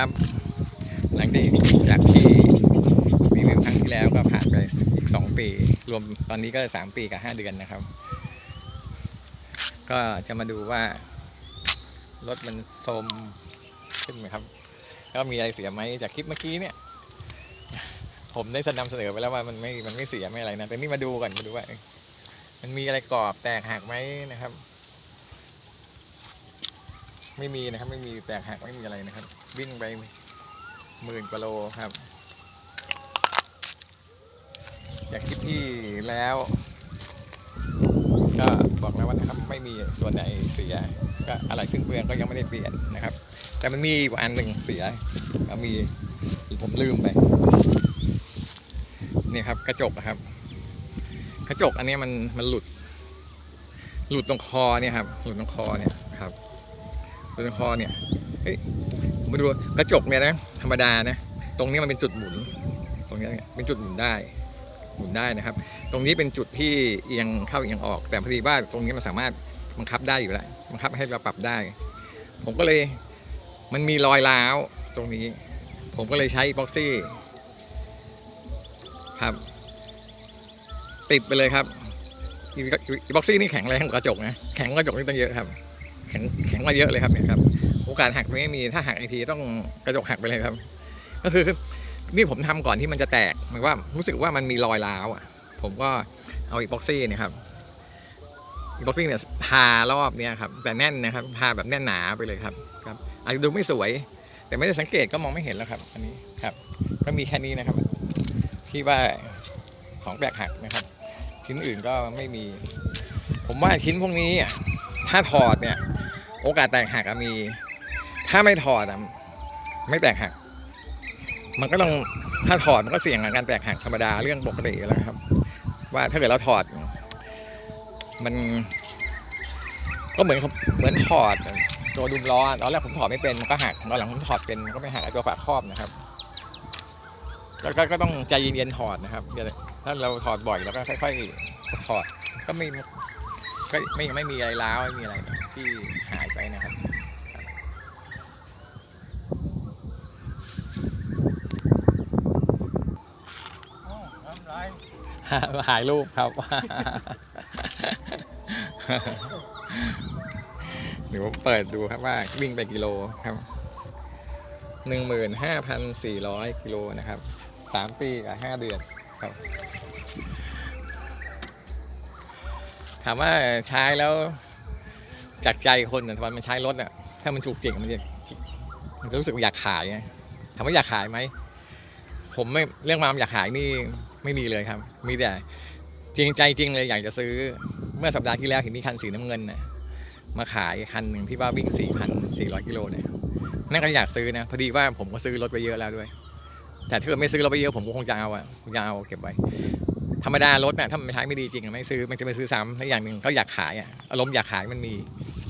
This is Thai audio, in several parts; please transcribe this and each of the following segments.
ครับหลังจากจากที่รีวิวครั้งที่แล้วก็ผ่านไปอีกสองปี รวมตอนนี้ก็สามปีกับห้าเดือนนะครับ ก็จะมาดูว่ารถมันโทรมขึ้นไหมครับ ก็มีอะไรเสียไหมจากคลิปเมื่อกี้เนี่ย ผมได้นำเสนอไปแล้วว่ามันไม่มันไม่เสียไม่อะไรนะแต่นี่มาดูก่อนมาดูว่า มันมีอะไรกรอบแตกหักไหมนะครับ ไม่มีนะครับ ไม่มีแตกหักไม่มีอะไรนะครับ วิ่งไปหมื่นกว่าโลครับ จากคลิปที่แล้ว ก็บอกแล้วว่านะครับไม่มีส่วนไหนเสีย ก็อะไรซึ่งเปลืองก็ยังไม่ได้เปลี่ยนนะครับ แต่มันมีอันหนึ่งเสียก็มีผมลืมไปนี่ครับกระจกครับ กระจกอันนี้มันมันหลุด หลุดตรงคอเนี่ยครับ หลุดตรงคอเนี่ยครับ หลุดตรงคอเนี่ยเฮ้ยผมมาดูกระจกเนี่ยนะธรรมดานะตรงนี้มันเป็นจุดหมุน ตรงนี้เนี่ยเป็นจุดหมุนได้หมุนได้นะครับ ตรงนี้เป็นจุดที่เอียงเข้าเอียงออก แต่พอดีว่าตรงนี้มันสามารถบังคับได้อยู่แล้วบังคับให้เราปรับได้ ผมก็เลยมันมีรอยร้าวตรงนี้ ผมก็เลยใช้บ็อกซี่ครับ ติดไปเลยครับอีบ็อกซี่นี่แข็งแรงกว่ากระจกนะแข็งกว่ากระจกนี่ตั้งเยอะครับ ข็งแข็งมาเยอะเลยครับเนี่ยครับโอกาสหักไม่มีถ้าหักไอทีต้องกระจกหักไปเลยครับ ก็คือนี่ผมทำก่อนที่มันจะแตกหมายว่ารู้สึกว่ามันมีรอยร้าวอะ ผมก็เอาอีบ็อกซี่เนี่ยครับอีบ็อกซี่เนี่ยทารอบเนี่ยครับแต่แน่นนะครับทาแบบแน่นหนาไปเลยครับครับอาจจะดูไม่สวย แต่ไม่ได้สังเกตก็มองไม่เห็นแล้วครับ อันนี้ครับ ก็มีแค่นี้นะครับ ที่ว่าของแปลกหักนะครับ ชิ้นอื่นก็ไม่มี ผมว่าชิ้นพวกนี้ถ้าถอดเนี่ย โอกาสแตกหักมี ถ้าไม่ถอดอะไม่แตกหัก มันก็ต้องถ้าถอดมันก็เสี่ยงกับการแตกหักธรรมดาเรื่องปกติแล้วครับ ว่าถ้าเกิดเราถอด มันก็เหมือนเหมือนถอดตัวดุมล้อตอนแรกผมถอดไม่เป็นมันก็หักตอนหลังผมถอดเป็นก็ไม่หักตัวฝาครอบนะครับก็ก็ก็ต้องใจเย็นๆถอดนะครับถ้าเราถอดบ่อยแล้วก็ค่อยๆถอดก็ไม่ก็ไม่ไม่มีอะไรร้าวไม่มีอะไร ที่หายไปนะครับถ่ายรูปครับ เดี๋ยวผมเปิดดูครับว่าวิ่งไปกิโลครับหนึ่งหมื่นห้าพันสี่ร้อยกิโลนะครับสามปีกับห้าเดือนครับ ถามว่าใช้แล้ว จากใจคนเนี่ยตอนมันใช้รถอะถ้ามันถูกจริงมันจะมันจะรู้สึกอยากขายไงถามว่าอยากขายไหมผมไม่เรื่องความอยากขายนี่ไม่มีเลยครับ มีแต่จริงใจจริงเลยอยากจะซื้อเมื่อสัปดาห์ที่แล้วเห็นมีคันสีน้ำเงินน่ะมาขายคันหนึ่งที่ว่าวิ่ง 4,400 กิโลเนี่ยนั่นก็อยากซื้อนะพอดีว่าผมก็ซื้อรถไปเยอะแล้วด้วย แต่ถ้าเกิดไม่ซื้อรถไปเยอะผมก็คงจะเอาอะจะเอาเก็บไว้ ธรรมดารถน่ะถ้ามันใช้ไม่ดีจริงอะไม่ซื้อมันจะไม่ซื้อซ้ำและอย่างหนึ่งเขาอยากขายอะอารมณ์อยากขายมันมี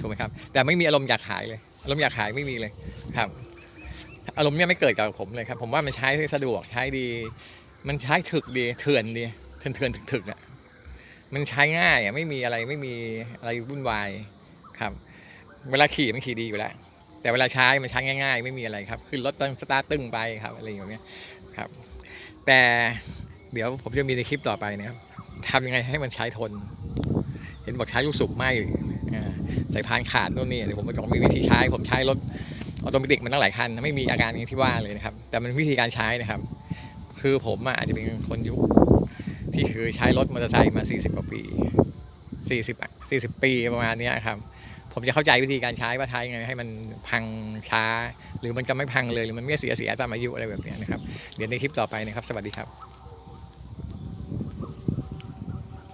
ถูกไหมครับ แต่ไม่มีอารมณ์อยากขายเลย อารมณ์อยากขายไม่มีเลยครับ อารมณ์เนี่ยไม่เกิดกับผมเลยครับ ผมว่ามันใช้สะดวกใช้ดี มันใช้ถึกดีเถื่อนดีเถื่อนเถื่อนถึกถึกๆอะมันใช้ง่ายอะไม่มีอะไรไม่มีอะไรวุ่นวายครับ เวลาขี่มันขี่ดีอยู่แล้วแต่เวลาใช้มันใช้ง่าย ๆ ไม่มีอะไรครับขึ้นรถตั้งสตาร์ทตึ้งไปครับอะไรอย่างเงี้ยครับ แต่เดี๋ยวผมจะมีในคลิปต่อไปนะครับทำยังไงให้มันใช้ทน เห็นบอกใช้ลูกสูบไหมอ่า สายพานขาดโน่นนี่เดี๋ยวผมจะมีวิธีใช้ผมใช้รถออโตเมติกมันตั้งหลายคันไม่มีอาการอย่างที่ว่าเลยนะครับ แต่มันวิธีการใช้นะครับ คือผมอาจจะเป็นคนยุคที่คือใช้รถมอเตอร์ไซค์มา 40 กว่าปี 40 40 ปีประมาณนี้ครับ ผมจะเข้าใจวิธีการใช้ว่าใช้ยังไงให้มันพังช้า หรือมันจะไม่พังเลยหรือมันไม่เสียเสียตามอายุอะไรแบบนี้นะครับ เดี๋ยวในคลิปต่อไปนะครับ สวัสดีครับ